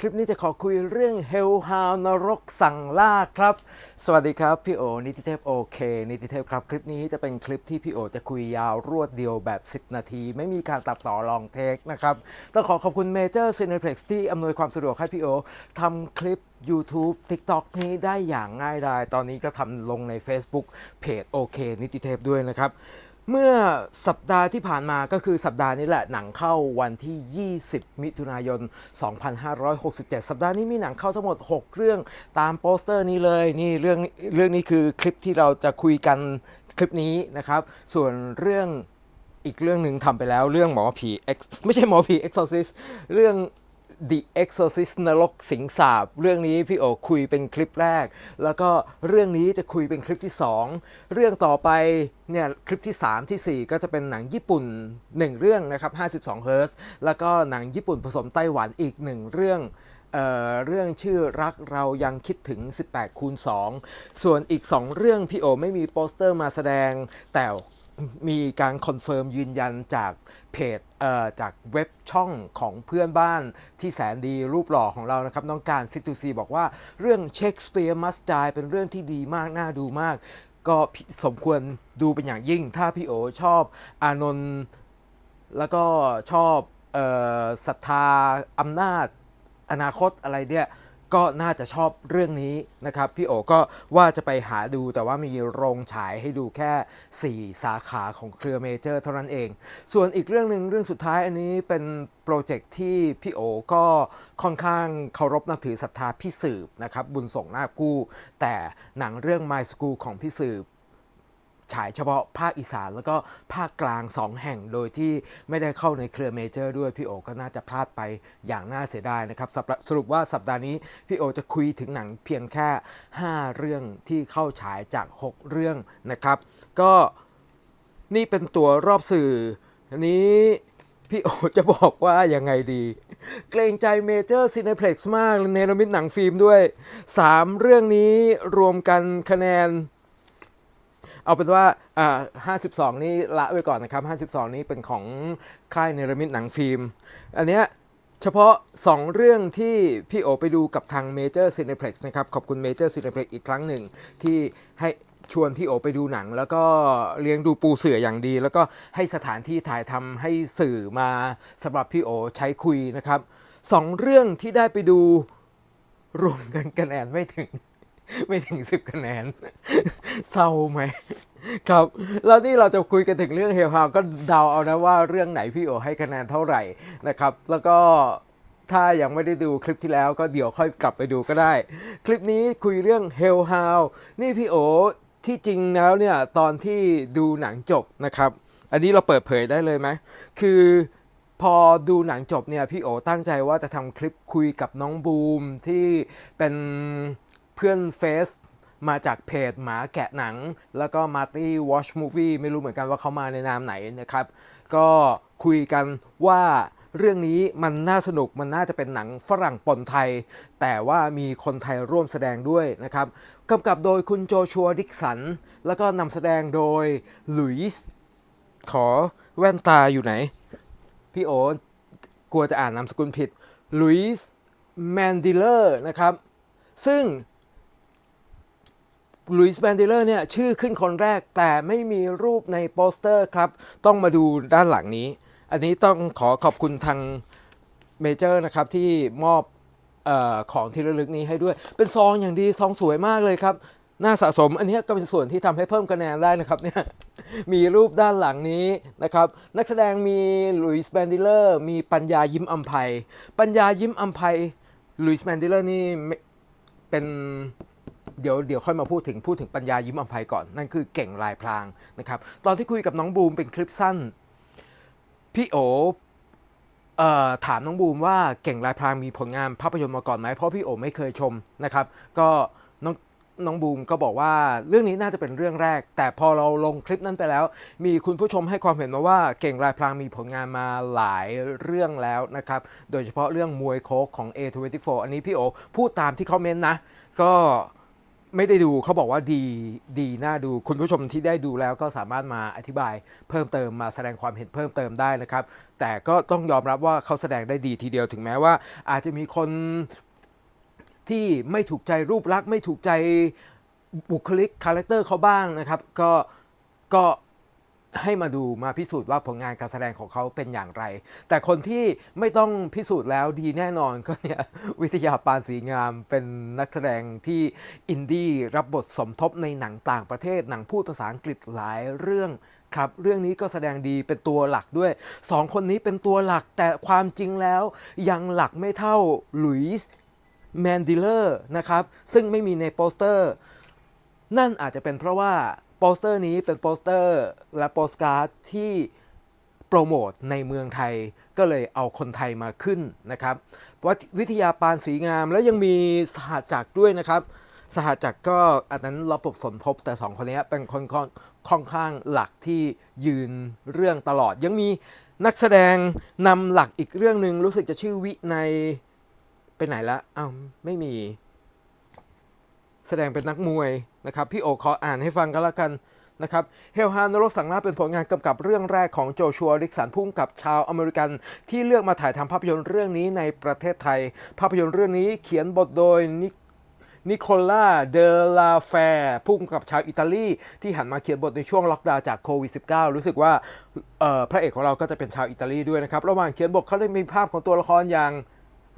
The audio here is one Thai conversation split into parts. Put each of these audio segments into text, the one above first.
คลิปนี้จะขอคุยเรื่อง Hell h o u n นรกสั่งล่าครับ สวัสดีครับ พี่โอ นิติเทพโอเคนิติเทพครับ คลิปนี้จะเป็นคลิปที่พี่โอจะคุยยาวรวดเดียวแบบ 10 นาที ไม่มีการตัดต่อลองเทคนะครับ ต้องขอขอบคุณ Major Cineplex ที่อำนวยความสะดวกให้พี่โอทำคลิป YouTube TikTok นี้ได้อย่างง่ายดาย ตอนนี้ก็ทำลงใน Facebook เพจโอเคนิติเทพด้วยนะครับ เมื่อสัปดาห์ที่ผ่านมาก็คือสัปดาห์นี้แหละหนังเข้าวันที่ 20 มิถุนายน 2567 สัปดาห์นี้มีหนังเข้าทั้งหมด 6 เรื่องตามโปสเตอร์นี้เลยนี่เรื่องเรื่องนี้คือคลิปที่เราจะคุยกันคลิปนี้นะครับ ส่วนเรื่องอีกเรื่องหนึ่งทำไปแล้วเรื่องหมอผี X ไม่ใช่หมอผี Exorcist เรื่อง The Exorcist นรกสิงสาบ เรื่องนี้พี่โอคุยเป็นคลิปแรก แล้วก็เรื่องนี้จะคุยเป็นคลิปที่ 2 เรื่องต่อไปเนี่ยคลิปที่ 3 ทีสี่4 ก็จะเป็นหนังญี่ปุ่น 1 เรื่องนะครับ 52เฮิร์แล้วก็หนังญี่ปุ่นผสมไต้หวันอีก 1 เรื่องเอ่อเรื่องชื่อรักเรายังคิดถึง 18คูณ2ส่วนอีก 2 เรื่องพี่โอไม่มีโปสเตอร์มาแสดงแต่ มีการคอนเฟิร์มยืนยันจากเพจเอ่อจากเว็บช่องของเพื่อนบ้านที่แสนดีรูปหล่อของเรานะครับ น้องการซิตูซีบอกว่าเรื่องเชคสเปียร์มัสดายเป็นเรื่องที่ดีมาก น่าดูมาก ก็สมควรดูเป็นอย่างยิ่ง ถ้าพี่โอชอบอานนท์แล้วก็ชอบเอ่อศรัทธาอำนาจอนาคตอะไรเนี่ย ก็น่าจะชอบเรื่องนี้นะครับ พี่โอก็ว่าจะไปหาดูแต่ว่ามีโรงฉายให้ดูแค่ 4 สาขาของเครือเมเจอร์เท่านั้นเอง ส่วนอีกเรื่องหนึ่งเรื่องสุดท้ายอันนี้เป็นโปรเจกต์ที่พี่โอก็ค่อนข้างเคารพนับถือศรัทธาพี่สืบนะครับบุญส่งนาคกู้ แต่หนังเรื่อง My School ของพี่สืบ ฉายเฉพาะภาคอีสานแล้วก็ภาคกลาง 2 แห่งโดยที่ไม่ได้เข้าในเครือเมเจอร์ด้วยพี่โอก็น่าจะพลาดไปอย่างน่าเสียดายนะครับสรสรุปว่าสัปดาห์นี้พี่โอจะคุยถึงหนังเพียงแค่ 5 เรื่องที่เข้าฉายจาก 6 เรื่องนะครับ ก็นี่เป็นตัวรอบสื่ออันนี้พี่โอจะบอกว่ายังไงดี เกรงใจเมเจอร์ซีเนเพล็กซ์มากเนรมิตหนังฟิล์มด้วย 3 เรื่องนี้รวมกันคะแนน เอาเป็นว่าอ่า52 นี่ละไว้ก่อนนะครับ 52 นี่เป็นของค่ายเนรมิตหนังฟิล์ม อันเนี้ยเฉพาะ 2 เรื่องที่พี่โอไปดูกับทาง Major Cineplex นะครับ ขอบคุณ Major Cineplex อีกครั้งหนึ่งที่ให้ชวนพี่โอไปดูหนัง แล้วก็เลี้ยงดูปูเสืออย่างดี แล้วก็ให้สถานที่ถ่ายทำให้สื่อมาสำหรับพี่โอใช้คุยนะครับสองเรื่องที่ได้ไปดูรวมกันคะแนนไม่ถึง ไม่ถึง10คะแนนเศร้าไหมครับ แล้วนี่เราจะคุยกันถึงเรื่องเฮลฮาวก็เดาเอานะว่าเรื่องไหนพี่โอให้คะแนนเท่าไหร่นะครับ แล้วก็ถ้ายังไม่ได้ดูคลิปที่แล้วก็เดี๋ยวค่อยกลับไปดูก็ได้ คลิปนี้คุยเรื่อง Hell h o u นี่พี่โอที่จริงแล้วเนี่ยตอนที่ดูหนังจบนะครับ อันนี้เราเปิดเผยได้เลยไหมคือพอดูหนังจบเนี่ยพี่โอตั้งใจว่าจะทำคลิปคุยกับน้องบูมที่เป็น เพื่อนเฟซมาจากเพจหมาแกะหนัง แล้วก็มาร์ตี้วอชมูฟี่ไม่รู้เหมือนกันว่าเขามาในนามไหนนะครับ ก็คุยกันว่าเรื่องนี้มันน่าสนุกมันน่าจะเป็นหนังฝรั่งปนไทย แต่ว่ามีคนไทยร่วมแสดงด้วยนะครับกำกับโดยคุณโจชัวดิกสัน แล้วก็นำแสดงโดยหลุยส์ขอแว่นตาอยู่ไหน พี่โอกลัวจะอ่านนามสกุลผิดลุยส์แมนดิเลอร์นะครับ ซึ่ง ลุยส์แบนเดเลอร์เนี่ยชื่อขึ้นคนแรกแต่ไม่มีรูปในโปสเตอร์ครับ ต้องมาดูด้านหลังนี้ อันนี้ต้องขอขอบคุณทางเมเจอร์นะครับที่มอบออของที่ระลึกนี้ให้ด้วย เป็นซองอย่างดีซองสวยมากเลยครับน่าสะสมอันนี้ก็เป็นส่วนที่ทำให้เพิ่มคะแนนได้นะครับเนี่ยมีรูปด้านหลังนี้นะครับ นักแสดงมีลุยส์แบนดิเลอร์มีปัญญายิ้มอัมภัยปัญญายิ้มอัมภัยลุยส์แบนดิเลอร์นี่เป็น เดี๋ยวเดี๋ยวค่อยมาพูดถึงพูดถึงปัญญายิ้มอัมภัยก่อน นั่นคือเก่งลายพรางนะครับตอนที่คุยกับน้องบูมเป็นคลิปสั้น พี่โอเอ่อถามน้องบูมว่าเก่งลายพรางมีผลงานภาพยนตร์มาก่อนไหมเพราะพี่โอไม่เคยชมนะครับ ก็น้องน้องบูมก็บอกว่าเรื่องนี้น่าจะเป็นเรื่องแรก แต่พอเราลงคลิปนั้นไปแล้ว มีคุณผู้ชมให้ความเห็นมาว่าเก่งลายพรางมีผลงานมาหลายเรื่องแล้วนะครับ โดยเฉพาะเรื่องมวยโคกของ A24 อันนี้พี่โอพูดตามที่เขาเมนต์นะ ก็ ไม่ได้ดูเขาบอกว่าดีดีน่าดูคุณผู้ชมที่ได้ดูแล้วก็สามารถมาอธิบายเพิ่มเติมมาแสดงความเห็นเพิ่มเติมได้นะครับ แต่ก็ต้องยอมรับว่าเขาแสดงได้ดีทีเดียวถึงแม้ว่า อาจจะมีคนที่ไม่ถูกใจรูปลักษณ์ไม่ถูกใจบุคลิกคาแรคเตอร์เขาบ้างนะครับ ก็ก็ ให้มาดูมาพิสูจน์ว่าผลงานการแสดงของเขาเป็นอย่างไร แต่คนที่ไม่ต้องพิสูจน์แล้วดีแน่นอนก็เนี่ยวิทยาปานสีงามเป็นนักแสดงที่อินดี้รับบทสมทบในหนังต่างประเทศหนังพูดภาษาอังกฤษหลายเรื่องครับเรื่องนี้ก็แสดงดีเป็นตัวหลักด้วยสองคนนี้เป็นตัวหลักแต่ความจริงแล้ว ยังหลักไม่เท่าหลุยส์แมนดิเลอร์นะครับซึ่งไม่มีในโปสเตอร์ นั่นอาจจะเป็นเพราะว่า โปสเตอร์นี้เป็นโปสเตอร์และโปสการ์ดที่โปรโมทในเมืองไทยก็เลยเอาคนไทยมาขึ้นนะครับวัวิทยาปานสีงามแล้วยังมีสหจักรด้วยนะครับ สหจักรก็อันนั้นระบบสนทบแต่สองคนนี้เป็นคนค่อนข้างหลักที่ยืนเรื่องตลอด ยังมีนักแสดงนำหลักอีกเรื่องหนึ่งรู้สึกจะชื่อวิในไปไหนละอ้าวไม่มี แสดงเป็นนักมวยนะครับพี่โอขออ่านให้ฟังกันแล้วกันนะครับเฮลฮานรกสังนาเป็นผลงานกำกับเรื่องแรกของโจชัวริกสันพุ่มกับชาวอเมริกัน ที่เลือกมาถ่ายทำภาพยนตร์เรื่องนี้ในประเทศไทย ภาพยนตร์เรื่องนี้เขียนบทโดยนินิโคล่า เดลาแฟร์พุ่มกับชาวอิตาลีที่หันมาเขียนบทในช่วงล็อกดาวน์จากโควิด -19 รู้สึกว่าพระเอกของเราก็จะเป็นชาวอิตาลีด้วยนะครับ ระหว่างเขียนบทเขาได้มีภาพของตัวละครอย่าง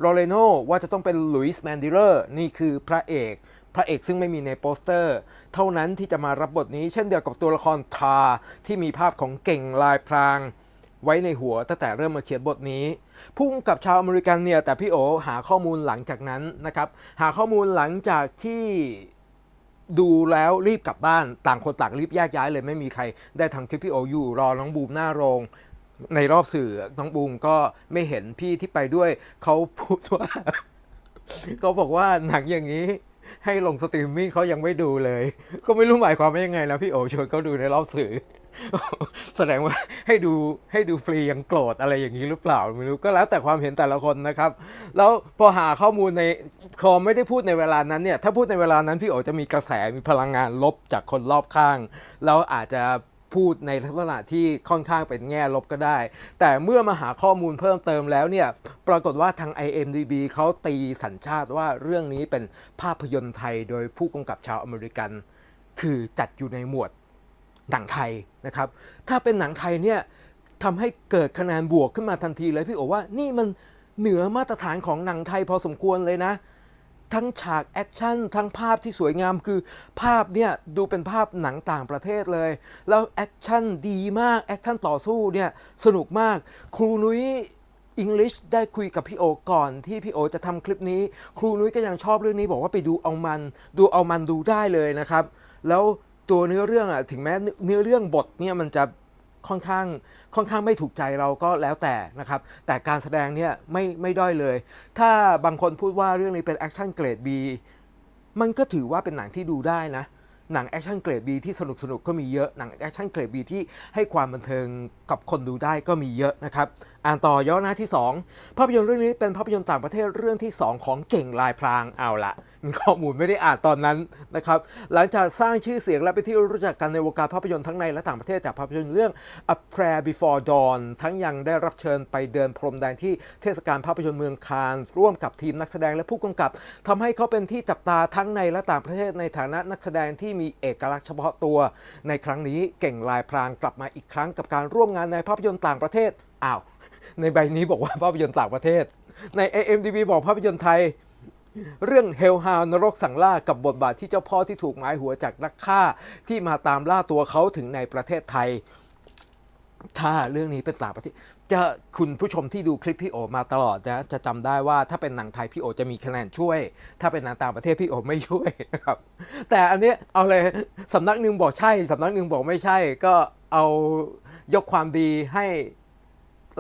โรเลโนว่าจะต้องเป็นลุยส์แมนดิเลอร์นี่คือพระเอก พระเอกซึ่งไม่มีในโปสเตอร์ เท่านั้นที่จะมารับบทนี้เช่นเดียวกับตัวละครทาที่มีภาพของเก่งลายพราง ไว้ในหัวตั้งแต่เริ่มมาเขียนบทนี้พุ่งกับชาวอเมริกันเนี่ยแต่พี่โอหาข้อมูลหลังจากนั้นนะครับ หาข้อมูลหลังจากที่ดูแล้วรีบกลับบ้านต่างคนต่างรีบแยกย้ายเลยไม่มีใครได้ทำคลิปพี่โออยู่รอน้องบูมหน้าโรงในรอบสื่อน้องบูมก็ไม่เห็นพี่ที่ไปด้วยเขาพูดว่าเขาบอกว่าหนังอย่างนี้ ให้ลงสตรีมมิ่งเขายังไม่ดูเลย ก็ไม่รู้หมายความว่ายังไงนะพี่โอชวนเขาดูในรอบสื่อ แสดงว่าให้ดูให้ดูฟรียังโกรธอะไรอย่างนี้หรือเปล่าไม่รู้ก็แล้วแต่ความเห็นแต่ละคนนะครับ แล้วพอหาข้อมูลในคอไม่ได้พูดในเวลานั้นเนี่ยถ้าพูดในเวลานั้นพี่โอจะมีกระแสมีพลังงานลบจากคนรอบข้าง แล้วอาจจะ พูดในลักษณะที่ค่อนข้างเป็นแง่ลบก็ได้ แต่เมื่อมาหาข้อมูลเพิ่มเติมแล้วเนี่ยปรากฏว่าทาง IMDB เขาตีสัญชาติว่าเรื่องนี้เป็นภาพยนตร์ไทยโดยผู้กำกับชาวอเมริกัน คือจัดอยู่ในหมวดหนังไทยนะครับ ถ้าเป็นหนังไทยเนี่ยทำให้เกิดคะแนนบวกขึ้นมาทันทีเลยพี่โอว่านี่มันเหนือมาตรฐานของหนังไทยพอสมควรเลยนะ ทั้งฉากแอคชั่นทั้งภาพที่สวยงามคือภาพเนี่ยดูเป็นภาพหนังต่างประเทศเลย แล้วแอคชั่นดีมากแอคชั่นต่อสู้เนี่ยสนุกมาก ครูนุ้ยอังกฤษได้คุยกับพี่โอก่อนที่พี่โอจะทำคลิปนี้ ครูนุ้ยก็ยังชอบเรื่องนี้บอกว่าไปดูเอามัน ดูเอามันดูได้เลยนะครับ แล้วตัวเนื้อเรื่องอะถึงแม้เนื้อเรื่องบทเนี่ยมันจะ ค่อนข้างค่อนข้างไม่ถูกใจเราก็แล้วแต่นะครับ แต่การแสดงเนี่ยไม่ไม่ด้อยเลย ถ้าบางคนพูดว่าเรื่องนี้เป็นแอคชั่นเกรด B มันก็ถือว่าเป็นหนังที่ดูได้นะ หนังแอคชั่นเกรด B ที่สนุกสนุกก็มีเยอะ หนังแอคชั่นเกรด B ที่ให้ความบันเทิงกับคนดูได้ก็มีเยอะนะครับอ่านต่อย่อหน้าที่ 2 ภาพยนตร์เรื่องนี้เป็นภาพยนตร์ต่างประเทศเรื่องที่ 2 ของเก่งลายพรางเอาละข้อมูลไม่ได้อ่านตอนนั้นนะครับ หลังจากสร้างชื่อเสียงและเป็นที่รู้จักกันในวงการภาพยนตร์ทั้งในและต่างประเทศจากภาพยนตร์เรื่อง A Prayer Before Dawn ทั้งยังได้รับเชิญไปเดินพรมแดงที่เทศกาลภาพยนตร์เมืองคานส์ร่วมกับทีมนักแสดงและผู้กำกับทำให้เขาเป็นที่จับตาทั้งในและต่างประเทศในฐานะนักแสดงที่มีเอกลักษณ์เฉพาะตัว ในครั้งนี้เก่งลายพรางกลับมาอีกครั้งกับการร่วมงานในภาพยนตร์ต่างประเทศ อ้าว ในใบนี้บอกว่าภาพยนตร์ต่างประเทศ ใน AMDB บอกภาพยนตร์ไทย เรื่องเฮลฮาวนรกสังล่ากับบทบาทที่เจ้าพ่อที่ถูกหมายหัวจากนักฆ่าที่มาตามล่าตัวเขาถึงในประเทศไทย ถ้าเรื่องนี้เป็นต่างประเทศ จะคุณผู้ชมที่ดูคลิปพี่โอมาตลอดนะจะจำได้ว่าถ้าเป็นหนังไทยพี่โอจะมีคะแนนช่วย ถ้าเป็นหนังต่างประเทศพี่โอไม่ช่วยนะครับ แต่อันนี้เอาเลยสำนักหนึ่งบอกใช่สำนักหนึ่งบอกไม่ใช่ ก็เอายกความดีให้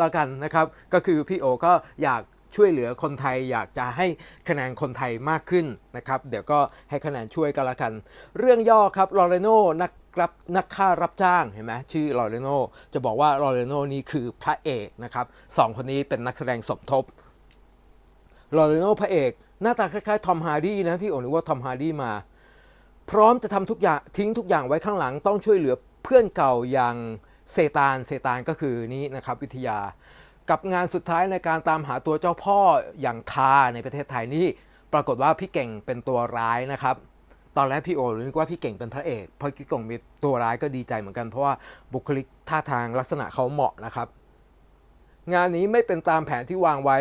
แล้วกันนะครับ ก็คือพี่โอก็อยากช่วยเหลือคนไทยอยากจะให้คะแนนคนไทยมากขึ้นนะครับ เดี๋ยวก็ให้คะแนนช่วยกันละกัน เรื่องย่อครับลอเรโนนักรับนักฆ่ารับจ้างเห็นไหมชื่อลอเรโนจะบอกว่าลอเรโนนี่คือพระเอกนะครับสองคนนี้เป็นนักแสดงสมทบลอเรโนพระเอกหน้าตาคล้ายๆทอมฮาร์ดี้นะพี่โอนึกว่าทอมฮาร์ดี้มา พร้อมจะทำทุกอย่างทิ้งทุกอย่างไว้ข้างหลังต้องช่วยเหลือเพื่อนเก่าอย่าง เซตานเซตานก็คือนี้นะครับวิทยา กับงานสุดท้ายในการตามหาตัวเจ้าพ่ออย่างทาในประเทศไทยนี่ปรากฏว่าพี่เก่งเป็นตัวร้ายนะครับ ตอนแรกพี่โอนึกว่าพี่เก่งเป็นพระเอกพอพี่เก่งมีตัวร้ายก็ดีใจเหมือนกันเพราะว่าบุคลิกท่าทางลักษณะเขาเหมาะนะครับ งานนี้ไม่เป็นตามแผนที่วางไว้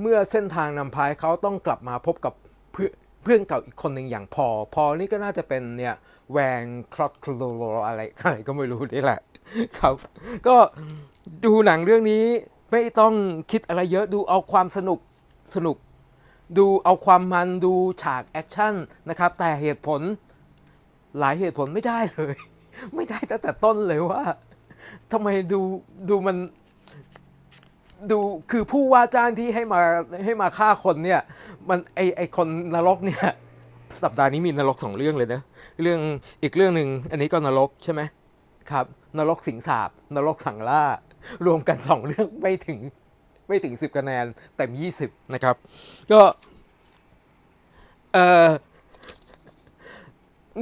เมื่อเส้นทางนำพายเขาต้องกลับมาพบกับเพื่อ เพื่อนเก่าอีกคนหนึ่งอย่างพอ พอนี่ก็น่าจะเป็นเนี่ยแวงคลอดคลโลอะไรอะไรก็ไม่รู้นี่แหละ ครับ ก็ดูหนังเรื่องนี้ไม่ต้องคิดอะไรเยอะดูเอาความสนุกสนุก ดูเอาความมันดูฉากแอคชั่นนะครับ แต่เหตุผลหลายเหตุผลไม่ได้เลย ไม่ได้ตั้งแต่ต้นเลยว่าทำไมดูดูมัน ดูคือผู้ว่าจ้างที่ให้มาให้มาฆ่าคนเนี่ย มันไอไอคนนรกเนี่ยสัปดาห์นี้มีนรกสองเรื่องเลยนะเรื่องอีกเรื่องหนึ่งอันนี้ก็นรกใช่ไหมครับ นรกสิงสาบนรกสังล่า รวมกันสองเรื่องไม่ถึงไม่ถึงสิบคะแนนเต็มยี่สิบนะครับ ก็เออ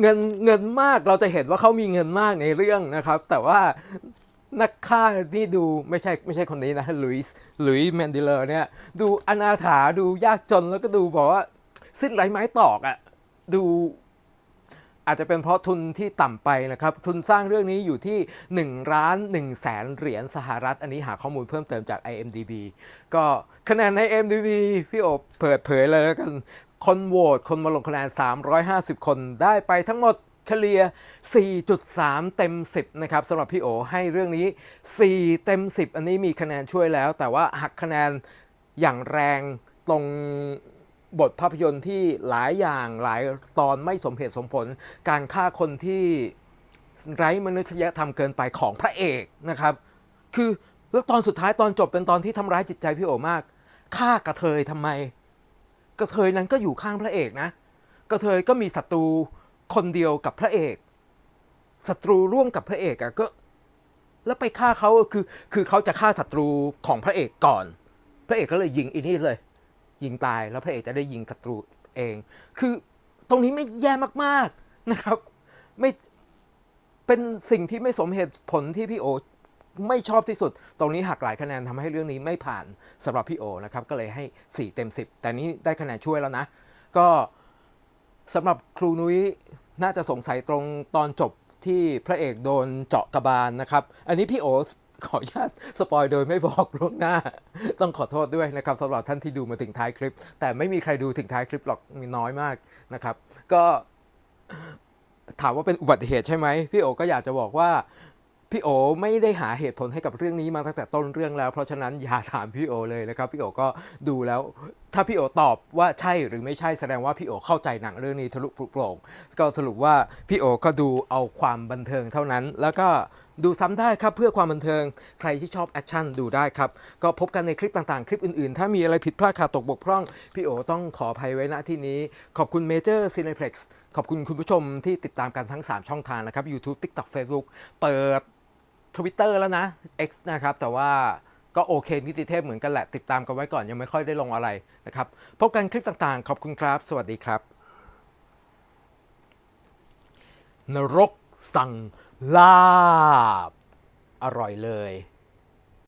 เงินเงินมากเราจะเห็นว่าเขามีเงินมากในเรื่องนะครับ แต่ว่า นักฆ่านี่ดูไม่ใช่ไม่ใช่คนนี้นะลุยส์ลุยส์แมนดิเลอร์เนี่ย ดูอนาถาดูยากจนแล้วก็ดูบอกว่า สิ้นไร้ไม้ตอกอะ่ะ ดูอาจจะเป็นเพราะทุนที่ต่ำไปนะครับ ทุนสร้างเรื่องนี้อยู่ที่1ล้าน1แสนเหรียญสหรัฐ อันนี้หาข้อมูลเพิ่มเติมจาก IMDB ก็คะแนนใน IMDB พี่โอบเปิดเผยเลยแล้วกัน คนโหวตคนมาลงคะแนน 350 คนได้ไปทั้งหมด เฉลี่ย 4.3 เต็ม 10 นะครับสำหรับพี่โอให้เรื่องนี้ 4 เต็ม 10 อันนี้มีคะแนนช่วยแล้ว แต่ว่าหักคะแนนอย่างแรงตรงบทภาพยนตร์ที่หลายอย่างหลายตอนไม่สมเหตุสมผล การฆ่าคนที่ไร้มนุษยธรรมเกินไปของพระเอกนะครับ คือแล้วตอนสุดท้ายตอนจบเป็นตอนที่ทำร้ายจิตใจพี่โอมากฆ่ากระเทยทำไม กระเทยนั้นก็อยู่ข้างพระเอกนะ กระเทยก็มีศัตรู คนเดียวกับพระเอกศัตรูร่วมกับพระเอกอะก็ แล้วไปฆ่าเขาคือ คือเขาจะฆ่าศัตรูของพระเอกก่อน พระเอกก็เลยยิงอีนี่เลย ยิงตายแล้วพระเอกจะได้ยิงศัตรูเอง คือตรงนี้ไม่แย่มากๆนะครับ ไม่เป็นสิ่งที่ไม่สมเหตุผลที่พี่โอไม่ชอบที่สุด ตรงนี้หักหลายคะแนนทำให้เรื่องนี้ไม่ผ่านสำหรับพี่โอนะครับ ก็เลยให้ 4 เต็ม 10 แต่นี้ได้คะแนนช่วยแล้วนะ ก็ สำหรับครูนุ้ยน่าจะสงสัยตรงตอนจบที่พระเอกโดนเจาะกระบาลนะครับ อันนี้พี่โอขออนุญาตสปอยโดยไม่บอกล่วงหน้า ต้องขอโทษด้วยนะครับสำหรับท่านที่ดูมาถึงท้ายคลิป แต่ไม่มีใครดูถึงท้ายคลิปหรอกมีน้อยมากนะครับ ก็ถามว่าเป็นอุบัติเหตุใช่ไหมพี่โอก็อยากจะบอกว่า พี่โอไม่ได้หาเหตุผลให้กับเรื่องนี้มาตั้งแต่ต้นเรื่องแล้ว เพราะฉะนั้นอย่าถามพี่โอเลยนะครับพี่โอก็ดูแล้วถ้าพี่โอตอบว่าใช่หรือไม่ใช่แสดงว่าพี่โอเข้าใจหนังเรื่องนี้ทะลุปลุกโปร่งก็สรุปว่าพี่โอก็ดูเอาความบันเทิงเท่านั้น แล้วก็ดูซ้ำได้ครับเพื่อความบันเทิงใครที่ชอบแอคชั่นดูได้ครับ ก็พบกันในคลิปต่างๆ คลิปอื่นๆ ถ้ามีอะไรผิดพลาดขาดตกบกพร่อง พี่โอต้องขออภัยไว้ณที่นี้ ขอบคุณ Major Cineplex ขอบคุณคุณผู้ชมที่ติดตามกันทั้ง 3 ช่องทางนะครับ YouTube TikTok Facebook เปิด Twitter แล้วนะ X นะครับ แต่ว่าก็โอเคนิติเทพเหมือนกันแหละ ติดตามกันไว้ก่อนยังไม่ค่อยได้ลงอะไรนะครับ พบกันคลิปต่างๆ ขอบคุณครับ สวัสดีครับ นรกสั่งลาบ อร่อยเลย